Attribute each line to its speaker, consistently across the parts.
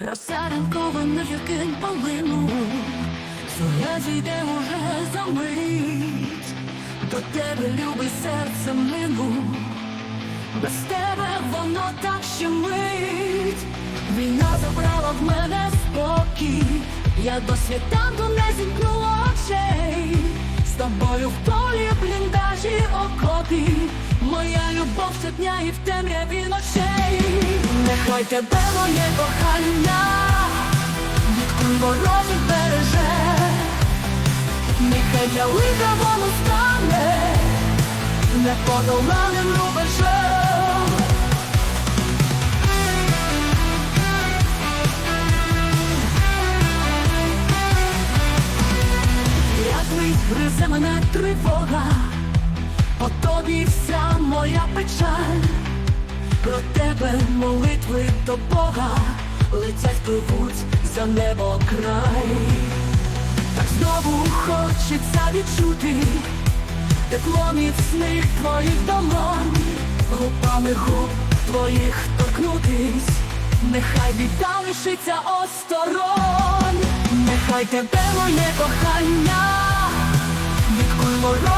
Speaker 1: Розсаранково на вікин полину, Зоря зійде уже за мить, до тебе любий серце мину, без тебе воно так щемить, війна забрала в мене спокій, я до світанку не зімкну очей, з тобою в полі бліндажі моя і в темряві ночей, нехай тебе моє кохання, від ворожих береже, нехай для лиха воно стане, неподоланим рубежем. Як гризе мене тривога, печаль, про тебе молитви до Бога, летять пливуть за небо край, так знову хочеться відчути тепло міцних твоїх долонь, губами губ твоїх торкнутись, нехай біда лишиться осторонь, нехай тебе моє кохання, від куль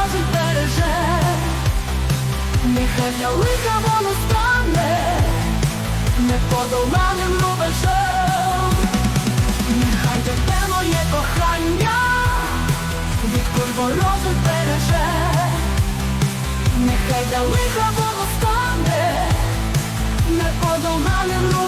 Speaker 1: для лиха воно стане, неподоланим рубежем, нехай тебе моє кохання від куль ворожих береже, нехай для лиха воно стане. Неподоланим